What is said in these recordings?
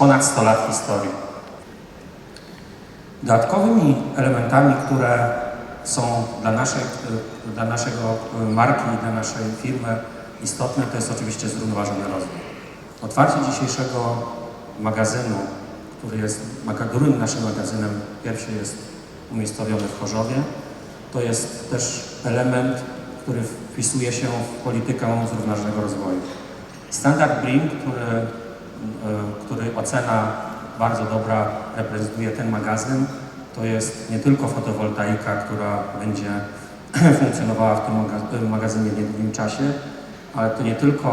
ponad 100 lat historii. Dodatkowymi elementami, które są dla, naszej, y, dla naszego y, marki i dla naszej firmy istotne, to jest oczywiście zrównoważony rozwój. Otwarcie dzisiejszego magazynu, który jest drugim naszym magazynem, pierwszy jest umiejscowiony w Chorzowie, to jest też element, który wpisuje się w politykę zrównoważonego rozwoju. Standard BRIM, który, który ocena bardzo dobra reprezentuje ten magazyn, to jest nie tylko fotowoltaika, która będzie funkcjonowała w tym maga- magazynie w niedługim czasie, ale to nie tylko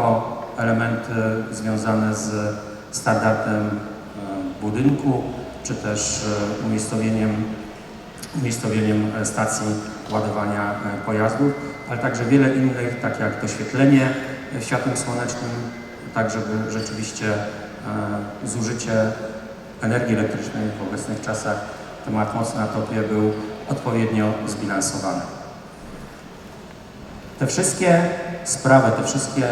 elementy związane z standardem e, budynku, czy też e, umiejscowieniem, umiejscowieniem e, stacji ładowania e, pojazdów, ale także wiele innych, tak jak doświetlenie światłem słonecznym, tak żeby rzeczywiście e, zużycie energii elektrycznej w obecnych czasach temat mocno na topie był odpowiednio zbilansowany. Te wszystkie sprawy, te wszystkie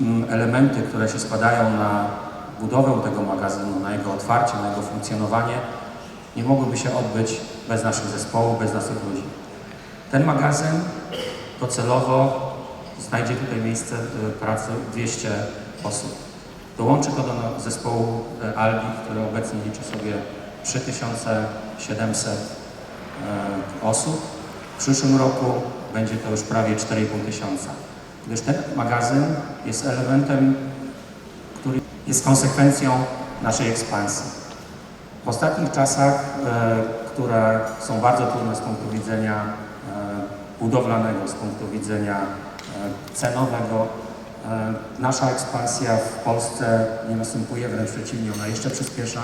mm, elementy, które się składają na budowę tego magazynu, na jego otwarcie, na jego funkcjonowanie, nie mogłyby się odbyć bez naszych zespołów, bez naszych ludzi. Ten magazyn docelowo znajdzie tutaj miejsce y, pracy 200 osób. Dołączy to do zespołu e, Albi, który obecnie liczy sobie 3700 e, osób. W przyszłym roku będzie to już prawie 4,5 tysiąca. Gdyż ten magazyn jest elementem, który jest konsekwencją naszej ekspansji. W ostatnich czasach, e, które są bardzo trudne z punktu widzenia e, budowlanego, z punktu widzenia e, cenowego, e, nasza ekspansja w Polsce nie następuje, wręcz przeciwnie, ona jeszcze przyspiesza.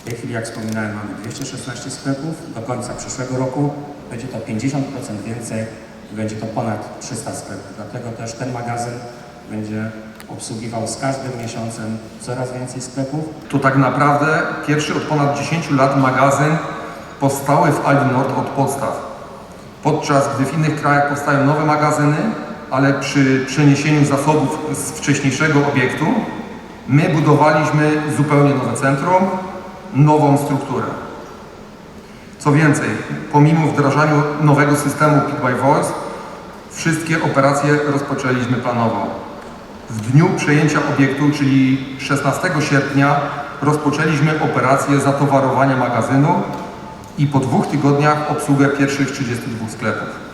W tej chwili, jak wspominałem, mamy 216 sklepów. Do końca przyszłego roku będzie to 50% więcej i będzie to ponad 300 sklepów. Dlatego też ten magazyn będzie obsługiwał z każdym miesiącem coraz więcej sklepów. To tak naprawdę pierwszy od ponad 10 lat magazyn powstały w Aldi Nord od podstaw. Podczas gdy w innych krajach powstają nowe magazyny, ale przy przeniesieniu zasobów z wcześniejszego obiektu, my budowaliśmy zupełnie nowe centrum, nową strukturę. Co więcej, pomimo wdrażania nowego systemu Pick by Voice, wszystkie operacje rozpoczęliśmy planowo. W dniu przejęcia obiektu, czyli 16 sierpnia, rozpoczęliśmy operację zatowarowania magazynu i po dwóch tygodniach obsługę pierwszych 32 sklepów.